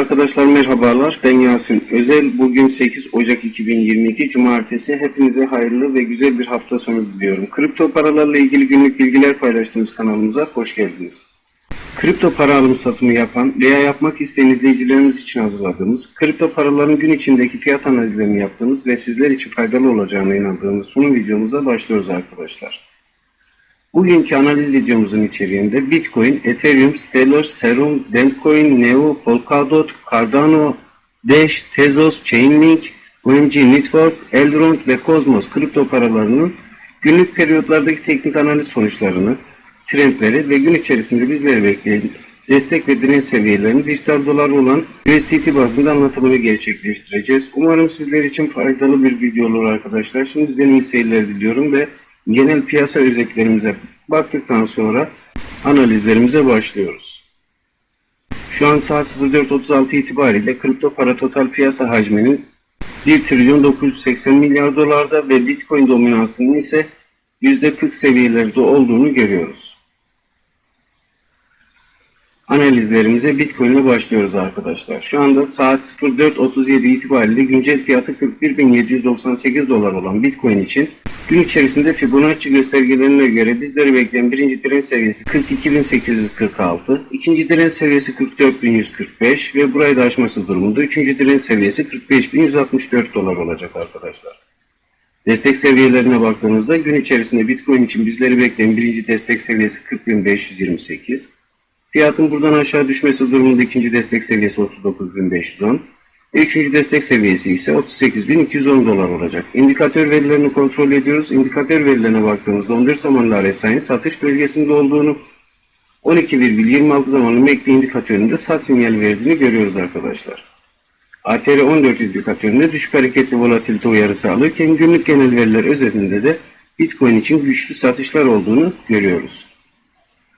Arkadaşlar merhabalar. Ben Yasin Özel. Bugün 8 Ocak 2022 Cumartesi. Hepinize hayırlı ve güzel bir hafta sonu diliyorum. Kripto paralarla ilgili günlük bilgiler paylaştığımız kanalımıza hoş geldiniz. Kripto para alım satımı yapan veya yapmak isteyen izleyicilerimiz için hazırladığımız, kripto paraların gün içindeki fiyat analizlerini yaptığımız ve sizler için faydalı olacağına inandığımız sunum videomuza başlıyoruz arkadaşlar. Bugünkü analiz videomuzun içeriğinde Bitcoin, Ethereum, Stellar, Serum, Demcoin, Neo, Polkadot, Cardano, Dash, Tezos, Chainlink, OMG Network, Eldron ve Cosmos kripto paralarının günlük periyotlardaki teknik analiz sonuçlarını, trendleri ve gün içerisinde bizleri bekleyen destek ve direnç seviyelerini dijital dolar olan USDT bazında anlatımını gerçekleştireceğiz. Umarım sizler için faydalı bir video olur arkadaşlar. Şimdi iyi seyirler diliyorum ve genel piyasa özetlerimize baktıktan sonra analizlerimize başlıyoruz. Şu an saat 04.36 itibariyle kripto para total piyasa hacminin 1 trilyon 980 milyar dolarda ve Bitcoin dominansının ise %40 seviyelerde olduğunu görüyoruz. Analizlerimize Bitcoin ile başlıyoruz arkadaşlar. Şu anda saat 04.37 itibariyle güncel fiyatı 41.798 dolar olan Bitcoin için gün içerisinde Fibonacci göstergelerine göre bizleri bekleyen birinci direnç seviyesi 42.846, ikinci direnç seviyesi 44.145 ve burayı da aşması durumunda üçüncü direnç seviyesi 45.164 dolar olacak arkadaşlar. Destek seviyelerine baktığımızda gün içerisinde Bitcoin için bizleri bekleyen birinci destek seviyesi 40.528, Fiyatın buradan aşağı düşmesi durumunda ikinci destek seviyesi 39.510 ve üçüncü destek seviyesi ise 38.210 dolar olacak. İndikatör verilerini kontrol ediyoruz. İndikatör verilerine baktığımızda 14 zamanlı RSI'nin satış bölgesinde olduğunu 12,26 zamanlı MACD indikatöründe sat sinyal verdiğini görüyoruz arkadaşlar. ATR 14 indikatöründe düşük hareketli volatilite uyarısı alırken günlük genel veriler özelinde de Bitcoin için güçlü satışlar olduğunu görüyoruz.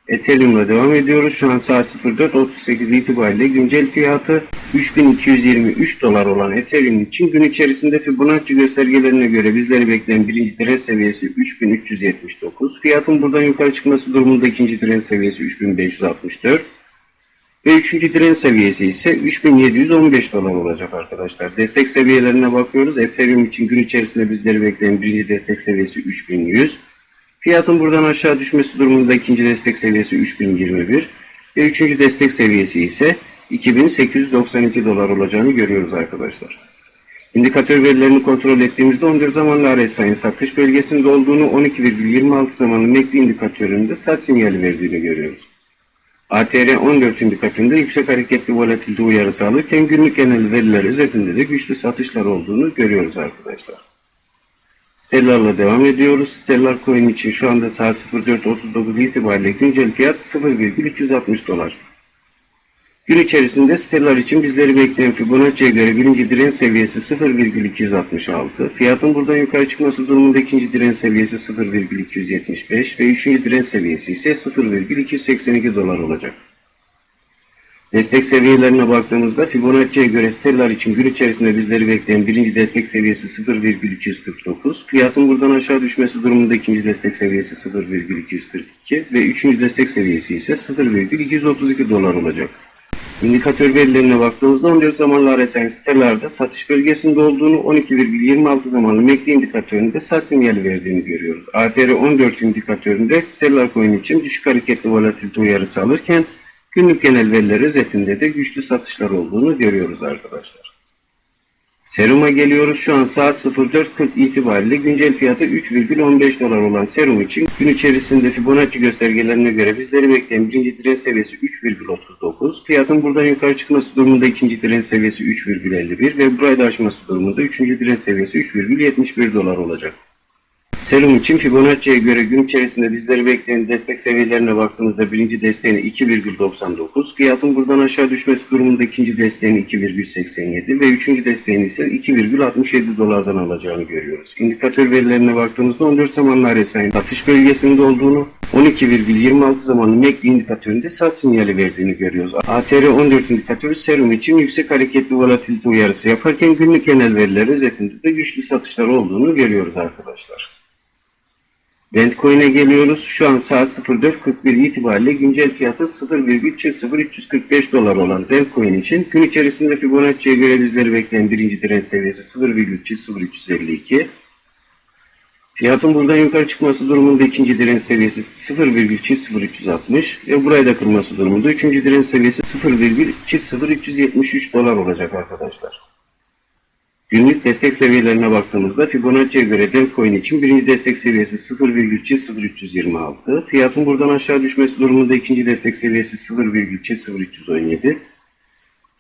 Ethereum'la devam ediyoruz. Şu an saat 04.38 itibariyle güncel fiyatı 3223 dolar olan Ethereum için gün içerisinde Fibonacci göstergelerine göre bizleri bekleyen birinci direnç seviyesi 3379. Fiyatın buradan yukarı çıkması durumunda ikinci direnç seviyesi 3564. Ve üçüncü direnç seviyesi ise 3715 dolar olacak arkadaşlar. Destek seviyelerine bakıyoruz. Ethereum için gün içerisinde bizleri bekleyen birinci destek seviyesi 3100. Fiyatın buradan aşağı düşmesi durumunda ikinci destek seviyesi 3021 ve üçüncü destek seviyesi ise 2892 dolar olacağını görüyoruz arkadaşlar. İndikatör verilerini kontrol ettiğimizde 14 zamanlı RSI'nin satış bölgesinde olduğunu 12,26 zamanlı MACD indikatöründe sat sinyali verdiğini görüyoruz. ATR 14 indikatöründe yüksek hareketli volatilite uyarısı alırken günlük genel veriler üzerinde de güçlü satışlar olduğunu görüyoruz arkadaşlar. Stellar'la devam ediyoruz. Stellar coin için şu anda saat 04.39 itibariyle güncel fiyat 0,360 dolar. Gün içerisinde Stellar için bizleri bekleyen Fibonacci'ye göre birinci direnç seviyesi 0,266. Fiyatın buradan yukarı çıkması durumunda ikinci direnç seviyesi 0,275 ve üçüncü direnç seviyesi ise 0,282 dolar olacak. Destek seviyelerine baktığımızda Fibonacci'ye göre Stellar için gün içerisinde bizleri bekleyen birinci destek seviyesi 0,249. Fiyatın buradan aşağı düşmesi durumunda ikinci destek seviyesi 0,242 ve üçüncü destek seviyesi ise 0,232 dolar olacak. İndikatör verilerine baktığımızda 14 zamanlı RSI Stellar'da satış bölgesinde olduğunu 12,26 zamanlı MACD indikatöründe sat sinyali verdiğini görüyoruz. ATR 14 indikatöründe Stellar coin için düşük hareketli volatilite uyarısı alırken Günlük genel veriler özetinde de güçlü satışlar olduğunu görüyoruz arkadaşlar. Serum'a geliyoruz. Şu an saat 04.40 itibariyle güncel fiyatı 3,15 dolar olan serum için gün içerisinde Fibonacci göstergelerine göre bizleri bekleyen birinci direnç seviyesi 3,39. Fiyatın buradan yukarı çıkması durumunda ikinci direnç seviyesi 3,51 ve burayı da aşması durumunda üçüncü direnç seviyesi 3,71 dolar olacak. Serum için Fibonacci'ye göre gün içerisinde bizleri bekleyen destek seviyelerine baktığımızda birinci desteğini 2,99, fiyatın buradan aşağı düşmesi durumunda ikinci desteğini 2,87 ve üçüncü desteğini ise 2,67 dolardan alacağını görüyoruz. İndikatör verilerine baktığımızda 14 zamanlı RSI'nin satış bölgesinde olduğunu, 12,26 zamanlı MACD indikatöründe sat sinyali verdiğini görüyoruz. ATR 14 indikatörü serum için yüksek hareketli volatilite uyarısı yaparken günlük genel veriler özetinde de güçlü satışlar olduğunu görüyoruz arkadaşlar. Dentcoin'e geliyoruz. Şu an saat 04.41 itibariyle güncel fiyatı 0,00345 dolar olan Dentcoin için gün içerisinde Fibonacci'ye göre bizleri bekleyen birinci direnç seviyesi 0,0352. Fiyatın buradan yukarı çıkması durumunda ikinci direnç seviyesi 0,0360 ve burayı da kırması durumunda üçüncü direnç seviyesi 0,0373 dolar olacak arkadaşlar. Günlük destek seviyelerine baktığımızda Fibonacci'ye göre Devcoin için birinci destek seviyesi 0,0326. Fiyatın buradan aşağı düşmesi durumunda ikinci destek seviyesi 0,0317.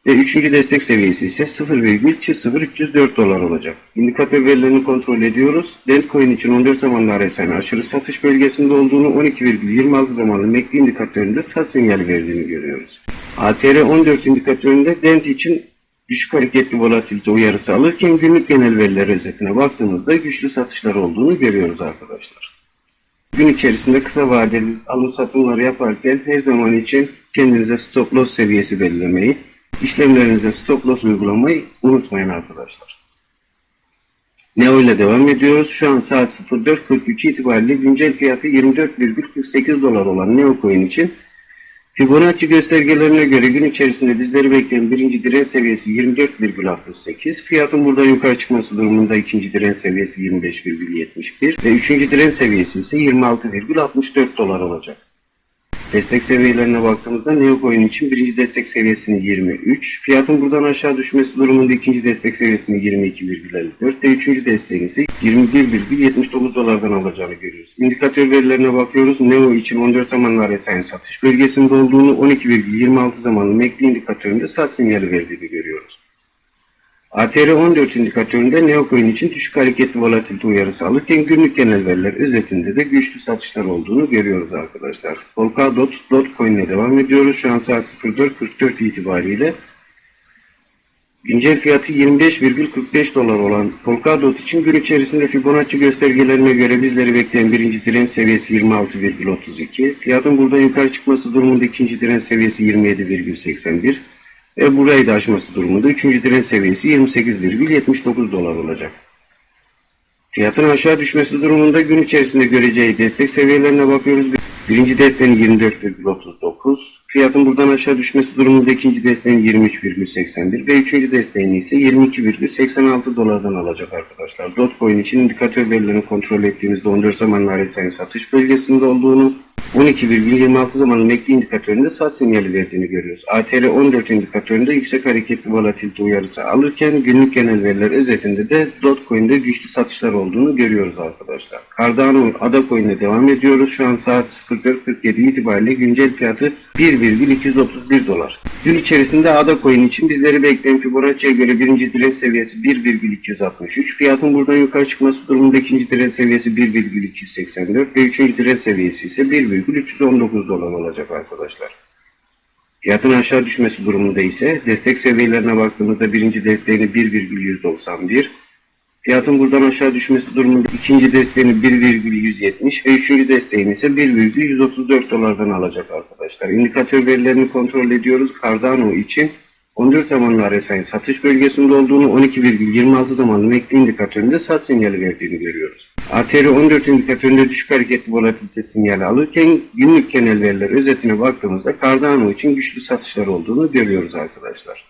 Ve üçüncü destek seviyesi ise 0,0304 dolar olacak. İndikatör verilerini kontrol ediyoruz. Devcoin için 14 zamanlı RSI'nin aşırı satış bölgesinde olduğunu 12,26 zamanlı MACD indikatöründe sat sinyali verdiğini görüyoruz. ATR 14 indikatöründe Dent için düşük hareketli volatilite uyarısı alırken günlük genel veriler özetine baktığımızda güçlü satışlar olduğunu görüyoruz arkadaşlar. Gün içerisinde kısa vadeli alım satımları yaparken her zaman için kendinize stop loss seviyesi belirlemeyi, işlemlerinize stop loss uygulamayı unutmayın arkadaşlar. Neo ile devam ediyoruz. Şu an saat 04.43 itibariyle güncel fiyatı 24,48 dolar olan Neo Coin için Fibonacci göstergelerine göre gün içerisinde bizleri bekleyen birinci direnç seviyesi 24,68. Fiyatın buradan yukarı çıkması durumunda ikinci direnç seviyesi 25,71 ve üçüncü direnç seviyesi ise 26,64 dolar olacak. Destek seviyelerine baktığımızda Neocoin için birinci destek seviyesini 23, fiyatın buradan aşağı düşmesi durumunda ikinci destek seviyesini 22,54 ve üçüncü desteğini ise 21,79 dolardan alacağını görüyoruz. İndikatör verilerine bakıyoruz. Neo için 14 zamanlı RSI'nin satış bölgesinde olduğunu 12,26 zamanlı MACD indikatöründe sat sinyali verdiğini görüyoruz. ATR 14 indikatöründe Neocoin için düşük hareketli volatilite uyarısı alırken günlük genel veriler özetinde de güçlü satışlar olduğunu görüyoruz arkadaşlar. Polkadot Dogecoin ile devam ediyoruz. Şu an saat 04.44 itibariyle güncel fiyatı 25,45 dolar olan Polkadot için gün içerisinde Fibonacci göstergelerine göre bizleri bekleyen birinci direnç seviyesi 26,32. Fiyatın buradan yukarı çıkması durumunda ikinci direnç seviyesi 27,81 ve burayı da aşması durumunda üçüncü direnç seviyesi 28,79 dolar olacak. Fiyatın aşağı düşmesi durumunda gün içerisinde göreceği destek seviyelerine bakıyoruz. Birinci desteğin 24,39, fiyatın buradan aşağı düşmesi durumunda ikinci desteğin 23,81 ve üçüncü desteğini ise 22,86 dolardan alacak arkadaşlar. Dogecoin için indikatör verilerini kontrol ettiğimizde 14 zamanlı RSI'nin satış bölgesinde olduğunu, 12,26 zamanlı MACD indikatöründe sat sinyali verdiğini görüyoruz. ATR 14 indikatöründe yüksek hareketli volatilite uyarısı alırken günlük genel veriler özetinde de Dogecoin'de güçlü satışlar olduğunu görüyoruz arkadaşlar. Cardano Adacoin'e devam ediyoruz. Şu an saat 04.47 itibariyle güncel fiyatı 1,231 dolar. Gün içerisinde Adacoin için bizleri bekleyen Fibonacci'ye göre birinci direnç seviyesi 1,263. Fiyatın buradan yukarı çıkması durumunda ikinci direnç seviyesi 1,284 ve üçüncü direnç seviyesi ise 1,319 dolar olacak arkadaşlar. Fiyatın aşağı düşmesi durumunda ise destek seviyelerine baktığımızda birinci desteğini 1,191, fiyatın buradan aşağı düşmesi durumunda ikinci desteğini 1,170 ve üçüncü desteğini ise 1,134 dolardan alacak arkadaşlar. İndikatör verilerini kontrol ediyoruz. Cardano için 14 zamanlı RSI'nin satış bölgesinde olduğunu 12,26 zamanlı MACD indikatöründe sat sinyali verdiğini görüyoruz. ATR 14 indikatöründe düşük hareketli volatilite sinyali alırken günlük genel veriler özetine baktığımızda Cardano için güçlü satışlar olduğunu görüyoruz arkadaşlar.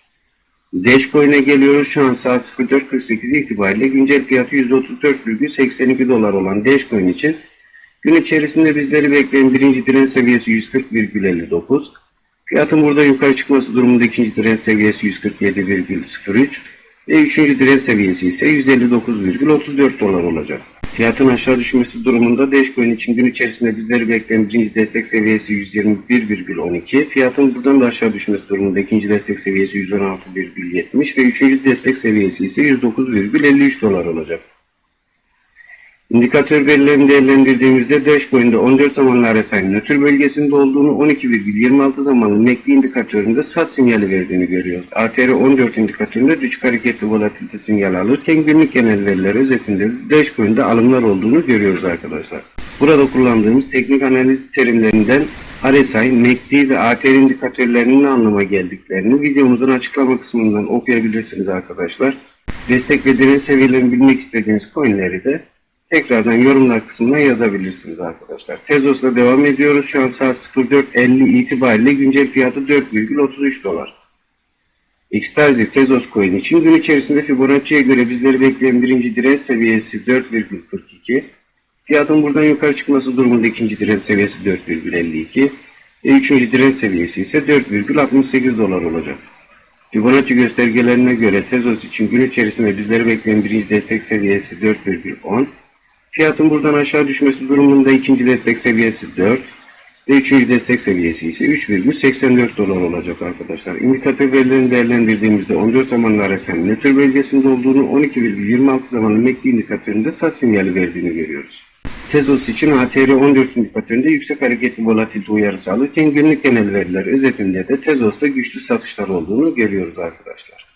Dashcoin'e geliyoruz. Şu an saat 04.48 itibariyle güncel fiyatı 134,82 dolar olan Dashcoin için gün içerisinde bizleri bekleyen birinci direnç seviyesi 140,59 Fiyatın burada yukarı çıkması durumunda ikinci direnç seviyesi 147,03 ve üçüncü direnç seviyesi ise 159,34 dolar olacak. Fiyatın aşağı düşmesi durumunda Dogecoin için gün içerisinde bizleri bekleyen birinci destek seviyesi 121,12. Fiyatın buradan da aşağı düşmesi durumunda ikinci destek seviyesi 116,70 ve üçüncü destek seviyesi ise 109,53 dolar olacak. İndikatör verilerini değerlendirdiğimizde Dogecoin'de 14 zamanlı RSI'nin nötr bölgesinde olduğunu 12,26 zamanlı MACD indikatöründe sat sinyali verdiğini görüyoruz. ATR 14 indikatöründe düşük hareketli volatilite sinyali alırken günlük genel veriler özetinde Dogecoin'de alımlar olduğunu görüyoruz arkadaşlar. Burada kullandığımız teknik analiz terimlerinden RSI, MACD ve ATR indikatörlerinin ne anlama geldiklerini videomuzun açıklama kısmından okuyabilirsiniz arkadaşlar. Destek ve direnç seviyelerini bilmek istediğiniz coinleri de tekrardan yorumlar kısmına yazabilirsiniz arkadaşlar. Tezos'la devam ediyoruz. Şu an saat 04.50 itibariyle güncel fiyatı 4,33 dolar. Xtazi Tezos Coin için gün içerisinde Fibonacci'ye göre bizleri bekleyen birinci direnç seviyesi 4,42. Fiyatın buradan yukarı çıkması durumunda ikinci direnç seviyesi 4,52 ve üçüncü direnç seviyesi ise 4,68 dolar olacak. Fibonacci göstergelerine göre Tezos için gün içerisinde bizleri bekleyen birinci destek seviyesi 4,10. Fiyatın buradan aşağı düşmesi durumunda ikinci destek seviyesi 4 ve üçüncü destek seviyesi ise 3,84 dolar olacak arkadaşlar. İndikatör verilerini değerlendirdiğimizde 14 zamanlı RSI nötr bölgesinde olduğunu 12,26 zamanlı MACD indikatöründe sat sinyali verdiğini görüyoruz. Tezos için ATR 14 indikatöründe yüksek hareketli volatilite uyarısı alırken günlük genel veriler özetinde de Tezos'ta güçlü satışlar olduğunu görüyoruz arkadaşlar.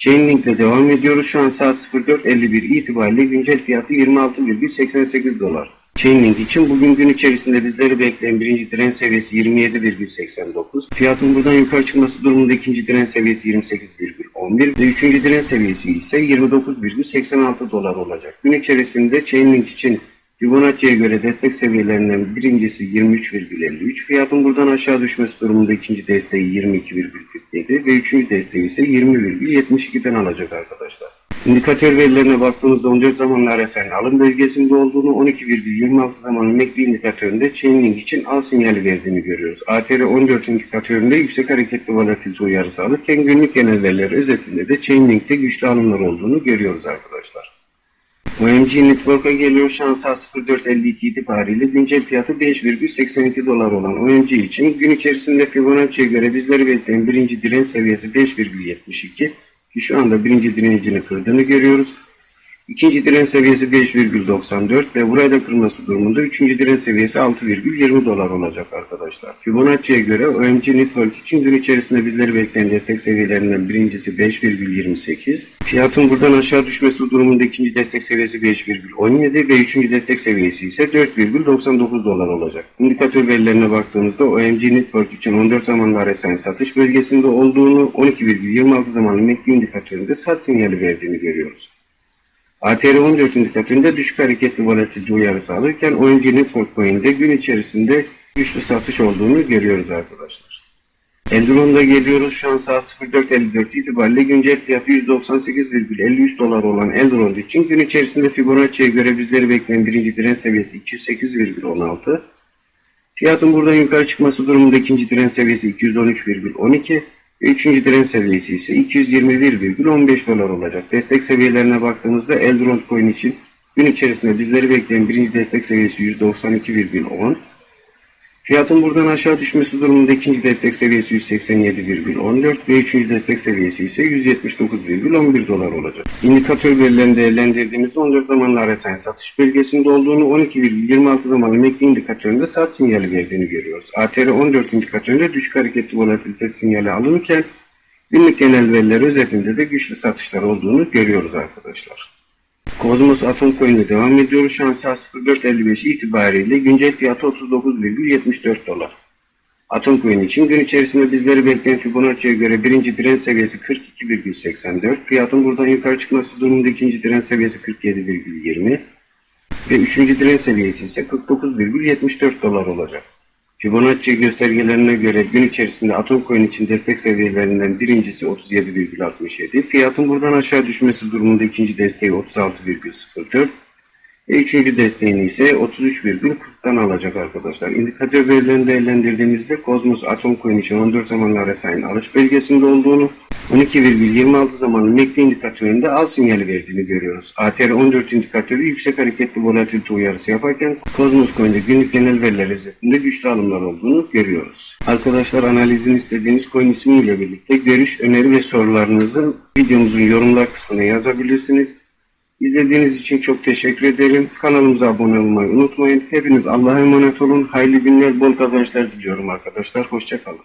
Chainlink ile devam ediyoruz. Şu an saat 04.51 itibariyle güncel fiyatı 26,88 dolar. Chainlink için bugün gün içerisinde bizleri bekleyen birinci direnç seviyesi 27,89. Fiyatın buradan yukarı çıkması durumunda ikinci direnç seviyesi 28,11 ve üçüncü direnç seviyesi ise 29,86 dolar olacak. Gün içerisinde Chainlink için Fibonacci'ye göre destek seviyelerinden birincisi 23,53. Fiyatın buradan aşağı düşmesi durumunda ikinci desteği 22,47 ve üçüncü desteği ise 20,72'den alacak arkadaşlar. İndikatör verilerine baktığımızda 14 zamanlı RSI'nin alım bölgesinde olduğunu 12,26 zamanlı MACD indikatöründe Chainlink için al sinyali verdiğini görüyoruz. ATR 14 indikatöründe yüksek hareketli volatilite uyarısı alırken günlük genel veriler özetinde de Chainlink'te güçlü alımlar olduğunu görüyoruz arkadaşlar. OMG Network'a geliyor. Şu an saat 04.52 itibariyle güncel fiyatı 5,82 dolar olan OMG için gün içerisinde Fibonacci'ye göre bizleri bekleyen birinci direnç seviyesi 5,72 ki şu anda birinci direncini kırdığını görüyoruz. İkinci direnç seviyesi 5,94 ve burayı da kırması durumunda üçüncü direnç seviyesi 6,20 dolar olacak arkadaşlar. Fibonacci'ye göre OMG Network için gün içerisinde bizleri bekleyen destek seviyelerinden birincisi 5,28. Fiyatın buradan aşağı düşmesi durumunda ikinci destek seviyesi 5,17 ve üçüncü destek seviyesi ise 4,99 dolar olacak. İndikatör verilerine baktığımızda OMG Network için 14 zamanlı RSI satış bölgesinde olduğunu 12,26 zamanlı MACD indikatöründe sat sinyali verdiğini görüyoruz. ATR 14 indikatöründe düşük hareketli volatilite uyarısı alırken OMG Network Coin'de gün içerisinde güçlü satış olduğunu görüyoruz arkadaşlar. Eldron'da geliyoruz. Şu an saat 04.54 itibariyle güncel fiyatı 198,53 dolar olan Eldron için gün içerisinde Fibonacci'ye göre bizleri bekleyen birinci direnç seviyesi 208,16. Fiyatın buradan yukarı çıkması durumunda ikinci direnç seviyesi 213,12 ve üçüncü direnç seviyesi ise 221,15 dolar olacak. Destek seviyelerine baktığımızda Eldron Coin için gün içerisinde bizleri bekleyen birinci destek seviyesi 192,10. Fiyatın buradan aşağı düşmesi durumunda ikinci destek seviyesi 187,14 ve üçüncü destek seviyesi ise 179,11 dolar olacak. İndikatör verilerini değerlendirdiğimizde 14 zamanlı RSI satış bölgesinde olduğunu 12,26 zamanlı MACD indikatöründe sat sinyali verdiğini görüyoruz. ATR 14 indikatöründe düşük hareketli volatilite sinyali alınırken günlük genel veriler özetinde de güçlü satışlar olduğunu görüyoruz arkadaşlar. Kozmos Atom Coin'e devam ediyoruz. Şu an saat 04.55 itibariyle güncel fiyatı 39,74 dolar. Atom Coin için gün içerisinde bizleri bekleyen Fibonacci'ye göre birinci direnç seviyesi 42,84. Fiyatın buradan yukarı çıkması durumunda ikinci direnç seviyesi 47,20 ve üçüncü direnç seviyesi ise 49,74 dolar olacak. Fibonacci göstergelerine göre gün içerisinde Atom Coin için destek seviyelerinden birincisi 37,67. Fiyatın buradan aşağı düşmesi durumunda ikinci desteği 36,04 ve üçüncü desteğini ise 33,40'tan alacak arkadaşlar. İndikatör verilerini değerlendirdiğimizde Cosmos Atom Coin için 14 zamanlı RSI'nin alış bölgesinde olduğunu 12,26 zamanlı MACD indikatöründe al sinyali verdiğini görüyoruz. ATR 14 indikatörü yüksek hareketli volatilite uyarısı yaparken Cosmos Coin'de günlük genel veriler özetinde güçlü alımlar olduğunu görüyoruz. Arkadaşlar analizini istediğiniz coin ismiyle birlikte görüş, öneri ve sorularınızı videomuzun yorumlar kısmına yazabilirsiniz. İzlediğiniz için çok teşekkür ederim. Kanalımıza abone olmayı unutmayın. Hepiniz Allah'a emanet olun. Hayırlı günler, bol kazançlar diliyorum arkadaşlar. Hoşçakalın.